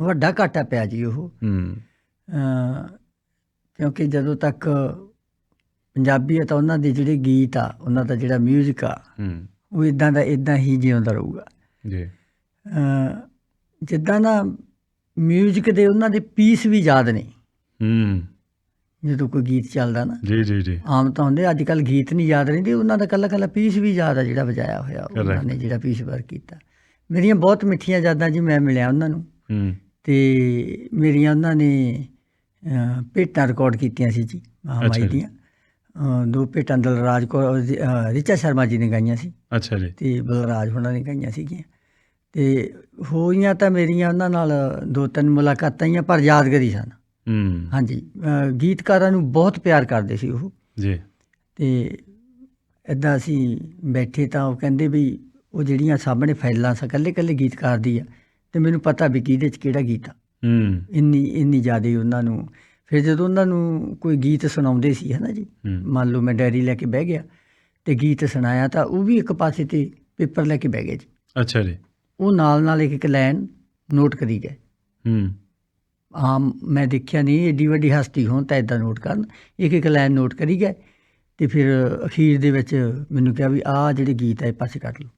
ਵੱਡਾ ਘਾਟਾ ਪਿਆ ਜੀ ਉਹ ਹੂੰ ਅ, ਕਿਉਂਕਿ ਜਦੋਂ ਤੱਕ ਪੰਜਾਬੀ ਆ ਤਾਂ ਉਹਨਾਂ ਦੇ ਜਿਹੜੇ ਗੀਤ ਆ ਉਹਨਾਂ ਦਾ ਜਿਹੜਾ 뮤직 ਆ ਹੂੰ ਉਹ ਇਦਾਂ ਦਾ ਇਦਾਂ ਹੀ ਜਿਉਂਦਾ ਰਹੂਗਾ ਜੀ ਅ, ਜਿੱਦਾਂ ਨਾ 뮤직 ਦੇ ਉਹਨਾਂ ਦੇ ਪੀਸ ਵੀ ਯਾਦ ਨੇ ਹੂੰ ਜਦੋਂ ਕੋਈ ਗੀਤ ਚੱਲਦਾ ਨਾ ਜੀ ਜੀ ਜੀ ਆਮ ਤਾਂ ਹੁੰਦੇ ਅੱਜ ਕੱਲ ਗੀਤ ਨਹੀਂ ਯਾਦ ਰਹਿੰਦੇ ਉਹਨਾਂ ਦਾ ਕੱਲਾ ਕੱਲਾ ਪੀਸ ਵੀ ਯਾਦ ਆ ਜਿਹੜਾ ਵਜਾਇਆ ਹੋਇਆ ਉਹਨਾਂ Correct. ਨੇ ਜਿਹੜਾ ਪੀਸ ਵਰਕ ਕੀਤਾ ਮੇਰੀਆਂ ਬਹੁਤ ਮਿੱਠੀਆਂ ਯਾਦਾਂ ਜੀ ਮੈਂ ਮਿਲਿਆ ਉਹਨਾਂ ਨੂੰ ਹੂੰ ਤੇ ਮੇਰੀਆਂ ਉਹਨਾਂ ਨੇ ਭੇਟਾਂ ਰਿਕਾਰਡ ਕੀਤੀਆਂ ਸੀ ਜੀ ਮਹਾਮਾਈ। ਦੀਆਂ। ਦੋ ਭੇਟਾਂ ਦਲਰਾਜ ਕੌਰ ਰਿਚਾ ਸ਼ਰਮਾ ਜੀ ਨੇ ਗਾਈਆਂ ਸੀ। ਅੱਛਾ ਜੀ। ਤੇ ਬਲਰਾਜ ਉਹਨਾਂ ਨੇ ਗਾਈਆਂ ਸੀਗੀਆਂ। ਤੇ ਹੋਈਆਂ ਤਾਂ ਮੇਰੀਆਂ ਉਹਨਾਂ ਨਾਲ ਦੋ ਤਿੰਨ ਮੁਲਾਕਾਤਾਂ ਹੀ ਆ ਪਰ ਯਾਦਗਾਰੀ ਸਨ। ਹੂੰ। ਹਾਂਜੀ। ਗੀਤਕਾਰਾਂ ਨੂੰ ਬਹੁਤ ਪਿਆਰ ਕਰਦੇ ਸੀ ਉਹ। ਜੀ। ਤੇ ਇਦਾਂ ਅਸੀਂ ਬੈਠੇ ਤਾਂ ਉਹ ਕਹਿੰਦੇ ਵੀ ਉਹ ਜਿਹੜੀਆਂ ਸਾਹਮਣੇ ਫਾਈਲਾਂ ਸਾ ਇਕੱਲੇ ਇਕੱਲੇ ਗੀਤਕਾਰ ਦੀ ਆ ਤੇ ਮੈਨੂੰ ਪਤਾ ਵੀ ਕਿਹਦੇ ਚ ਕਿਹੜਾ ਗੀਤ ਆ। ਹੂੰ। ਇੰਨੀ ਇੰਨੀ ਜ਼ਿਆਦਾ ਉਹਨਾਂ ਨੂੰ ਫਿਰ ਜਦੋਂ ਉਹਨਾਂ ਨੂੰ ਕੋਈ ਗੀਤ ਸੁਣਾਉਂਦੇ ਸੀ ਹਨਾ ਜੀ ਮੰਨ ਲਓ ਮੈਂ ਡਾਇਰੀ ਲੈ ਕੇ ਬਹਿ ਗਿਆ ਤੇ ਗੀਤ ਸੁਣਾਇਆ ਤਾਂ ਉਹ ਵੀ ਇੱਕ ਪਾਸੇ ਤੇ ਪੇਪਰ ਲੈ ਕੇ ਬਹਿ ਗਏ ਜੀ। ਅੱਛਾ ਜੀ। ਉਹ ਨਾਲ ਨਾਲ ਇੱਕ ਇੱਕ ਲਾਈਨ ਨੋਟ ਕਰੀ ਗਏ। ਹੂੰ। ਆਮ ਮੈਂ ਦੇਖਿਆ ਨਹੀਂ ਏਡੀ ਵੱਡੀ ਹਸਤੀ ਹੋਣ ਤਾਂ ਇਦਾਂ ਨੋਟ ਕਰਨ। ਇੱਕ ਇੱਕ ਲਾਈਨ ਨੋਟ ਕਰੀ ਗਏ ਤੇ ਫਿਰ ਅਖੀਰ ਦੇ ਵਿੱਚ ਮੈਨੂੰ ਕਿਹਾ ਵੀ ਆਹ ਜਿਹੜੇ ਗੀਤ ਆ ਇਹ ਪਾਸੇ ਕੱਟ ਲਓ।